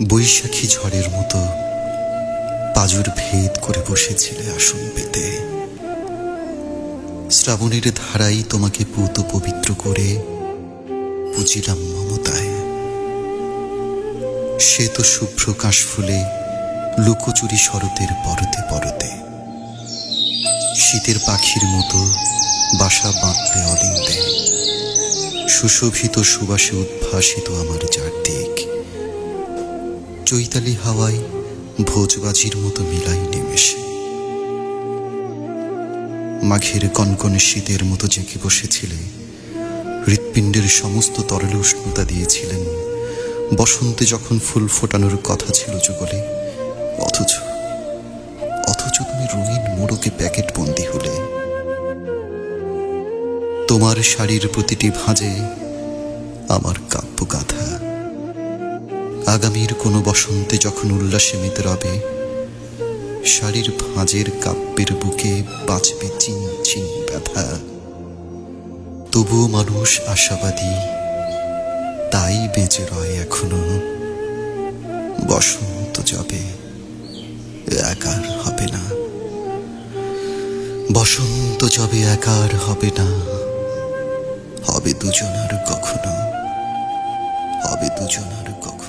বৈশাখী ঝড়ের মতো পাজর ভেদ করে বসেছিলে আসন পেতে। শ্রাবণের ধারাই তোমাকে পুত পবিত্র করে বুঝিলাম মমতায়। সে তো শুভ্র কাশফুলে লুকোচুরি শরতের পরতে পরতে। শীতের পাখির মতো বাসা বাঁধলে অলিন্দে সুশোভিত সুবাসে উদ্ভাসিত আমার চারদিক। চৈতালি হাওয়ায় ভোজবাজির মতো মিলাই নেমেষে। মাঘের কনকনে শীতের মতো জেঁকে বসেছিলে, হৃৎপিণ্ডের সমস্ত তরল উষ্ণতা দিয়েছিলেন। বসন্তে যখন ফুল ফোটানোর কথা ছিল যুগলে, অথচ অথচ তুমি রঙিন মোড়কে প্যাকেট বন্দি হলে। তোমার শাড়ির প্রতিটি ভাঁজে আমার কাব্য গাথা আগামীর কোনো বসন্তে যখন উল্লাসে মেতে রবে শাড়ির ভাঁজের কাব্যের বুকে বাঁচবে চিন চিন ব্যথা। তবুও মানুষ আশাবাদী, তাই বেঁচে রয় এখনও। বসন্ত যাবে, একার হবে না। বসন্ত যাবে, একার হবে না। হবে দুজনার কখনো, হবে দুজনার কখনো।